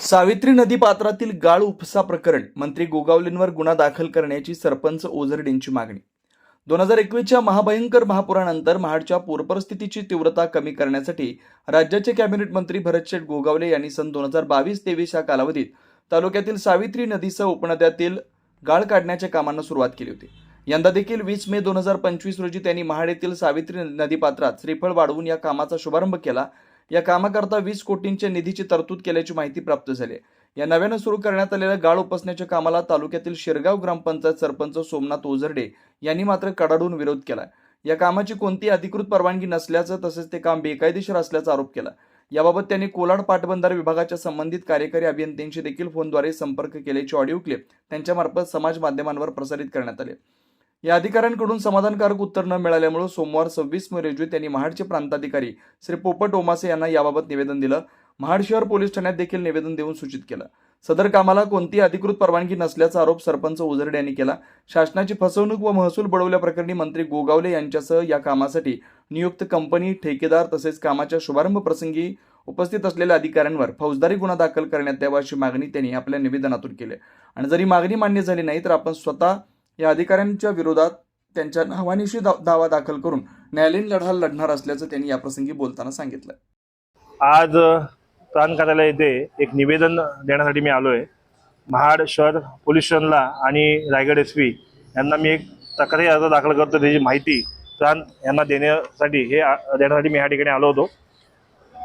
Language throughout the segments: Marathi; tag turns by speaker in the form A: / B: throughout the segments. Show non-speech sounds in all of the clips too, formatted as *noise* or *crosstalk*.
A: सावित्री नदी पात्रातील गाळ उपसा प्रकरण मंत्री गोगावलेंवर गुन्हा दाखल करण्याची सरपंच ओझरडेंची मागणी. दोन हजार एकवीसच्या महाभयंकर महापुरानंतर महाडच्या पूरपरिस्थितीची तीव्रता कमी करण्यासाठी राज्याचे कॅबिनेट मंत्री भरतशेठ गोगावले यांनी सन दोन हजार बावीस तेवीस या कालावधीत तालुक्यातील सावित्री नदीसह उपनद्यातील गाळ काढण्याच्या कामांना सुरुवात केली होती. यंदा देखील वीस मे दोन हजार पंचवीस रोजी त्यांनी महाड येथील सावित्री नदीपात्रात श्रीफळ वाढवून या कामाचा शुभारंभ केला. या कामाकरता वीस कोटींच्या निधीची तरतूद केल्याची माहिती प्राप्त झाली. आहे. या नव्यानं सुरू करण्यात आलेल्या गाळ उपसण्याच्या कामाला तालुक्यातील शिरगाव ग्रामपंचायत सरपंच सोमनाथ ओझरडे यांनी मात्र कडाडून विरोध केला. या कामाची कोणतीही अधिकृत परवानगी नसल्याचं तसेच ते काम बेकायदेशीर असल्याचा आरोप केला. याबाबत त्यांनी कोलाड पाटबंधारे विभागाच्या संबंधित कार्यकारी अभियंत्यांशी देखील फोनद्वारे संपर्क केल्याची ऑडिओ क्लिप त्यांच्यामार्फत समाज माध्यमांवर प्रसारित करण्यात आले. या अधिकाऱ्यांकडून समाधानकारक उत्तर न मिळाल्यामुळे सोमवार सव्वीस मे रोजी त्यांनी महाडचे प्रांताधिकारी श्री पोपट ओमासे यांना याबाबत निवेदन दिलं. महाड शहर पोलीस ठाण्यात देखील निवेदन देऊन सूचित केलं. सदर कामाला कोणतीही अधिकृत परवानगी नसल्याचा आरोप सरपंच ओझरडे यांनी केला. शासनाची फसवणूक व महसूल बुडवल्याप्रकरणी मंत्री गोगावले यांच्यासह या कामासाठी नियुक्त कंपनी ठेकेदार तसेच कामाच्या शुभारंभ प्रसंगी उपस्थित असलेल्या अधिकाऱ्यांवर फौजदारी गुन्हा दाखल करण्यात यावा अशी मागणी त्यांनी आपल्या निवेदनातून केली. आणि जरी मागणी मान्य झाली नाही तर आपण स्वतः या अधिकाऱ्यांच्या विरोधात त्यांच्या नावानिशी दा- दावा दाखल करून न्यायालयीन लढा लढणार असल्याचं त्यांनी याप्रसंगी बोलताना सांगितलं.
B: आज प्राण कार्यालय येथे एक निवेदन देण्यासाठी मी आलो आहे महाड शहर पोलीस स्टेशनला आणि रायगड एस पी यांना मी एक तक्रारी अर्ज दाखल करतो त्याची माहिती प्राण यांना देण्यासाठी हे आ- देण्यासाठी मी या ठिकाणी आलो होतो.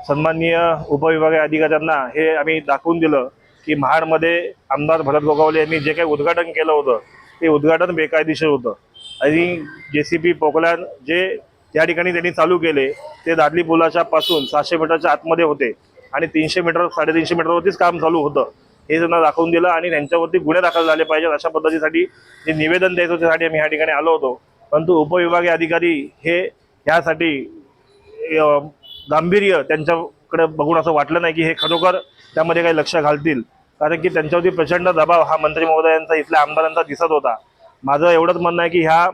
B: सन्माननीय उपविभागीय अधिकाऱ्यांना हे आम्ही दाखवून दिलं की महाडमध्ये आमदार भरत गोगावले यांनी जे काही उद्घाटन केलं होतं ते उद्घाटन बेकायदेशीर होतं. आणि जे सी पी पोकल्यान जे त्या ठिकाणी त्यांनी चालू केले ते दादली पुलाच्या पासून सातशे मीटरच्या आतमध्ये होते. आणि तीनशे मीटर साडेतीनशे मीटरवरतीच काम चालू होतं. हे त्यांना दाखवून दिलं आणि त्यांच्यावरती गुन्हे दाखल झाले पाहिजेत अशा पद्धतीसाठी जे निवेदन द्यायचं त्यासाठी आम्ही ह्या ठिकाणी आलो होतो. परंतु उपविभागीय अधिकारी हे ह्यासाठी गांभीर्य त्यांच्याकडे बघून असं वाटलं नाही की हे खरोखर त्यामध्ये काही लक्ष घालतील. कारण की त्यांच्यावरती प्रचंड दबाव हा मंत्री महोदयांचा इथल्या आमदारांचा दिसत होता. माझं एवढंच म्हणणं आहे की ह्या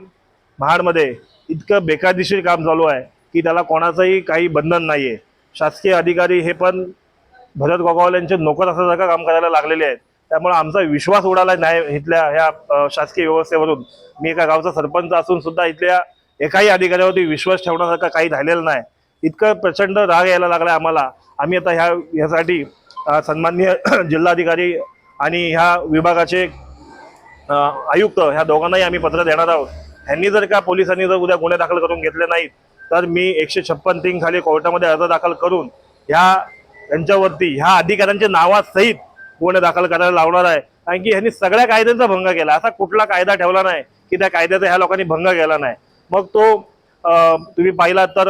B: महाडमध्ये इतकं बेकायदेशीर काम चालू आहे की त्याला कोणाचंही काही बंधन नाही आहे शासकीय अधिकारी हे पण भरत गोगावल्यांचे नोकर असल्यासारखं काम करायला लागलेले आहेत. त्यामुळे आमचा विश्वास उडाला नाही इथल्या ह्या शासकीय व्यवस्थेवरून. मी एका गावचा सरपंच असून सुद्धा इथल्या एकाही अधिकाऱ्यावरती विश्वास ठेवण्यासारखा काही झालेला नाही. इतकं प्रचंड राग यायला लागला आम्हाला. आम्ही आता ह्या ह्यासाठी सन्माननीय *clears throat* जिल्हाधिकारी आणि ह्या विभागाचे आयुक्त ह्या दोघांनाही आम्ही पत्र देणार आहोत. ह्यांनी जर का पोलिसांनी जर उद्या गुन्हे दाखल करून घेतले नाहीत तर मी एकशे छप्पन तीन खाली कोर्टामध्ये अर्ज दाखल करून ह्या यांच्यावरती ह्या अधिकाऱ्यांच्या नावासहित गुन्हे दाखल करायला लावणार आहे. कारण की ह्यांनी सगळ्या कायद्यांचा भंग केला. असा कुठला कायदा ठेवला नाही की त्या कायद्याचा ह्या लोकांनी भंग केला नाही. मग तो तुम्ही पाहिलात तर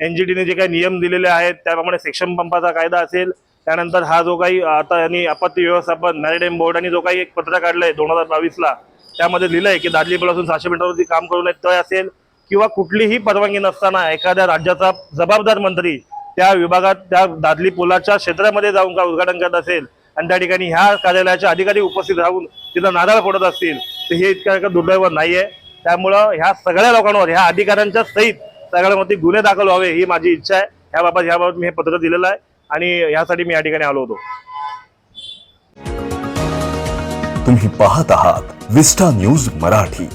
B: एन जी टीने जे काही नियम दिलेले आहेत त्याप्रमाणे सेक्शन पंपाचा कायदा असेल त्यानंतर हा जो काही आता यांनी आपत्ती व्यवस्थापन मॅरिटाईम आणि जो काही एक पत्र काढलंय दोन हजार बावीसला त्यामध्ये लिहिलं आहे की दार्जिलिंगपासून सहाशे मीटरवरती काम करू नये तय असेल किंवा कुठलीही परवानगी नसताना एखाद्या राज्याचा जबाबदार मंत्री त्या विभागात त्या दादली पुलाच्या क्षेत्रामध्ये जाऊन का उद्घाटन करत असेल आणि त्या ठिकाणी ह्या कार्यालयाच्या अधिकारी उपस्थित राहून तिथं नारळ फोडत असतील तर हे इतक्या इतकं दुर्दैव नाहीये. त्यामुळं ह्या सगळ्या लोकांवर ह्या अधिकाऱ्यांच्या सहित सगळ्यांवरती गुन्हे दाखल व्हावे ही माझी इच्छा आहे. ह्याबाबत ह्याबाबत मी हे पत्र दिलेलं आहे. आणि ह्यासाठी मी या ठिकाणी आलो होतो.
C: तुम्ही पाहत आहात विस्टा न्यूज मराठी.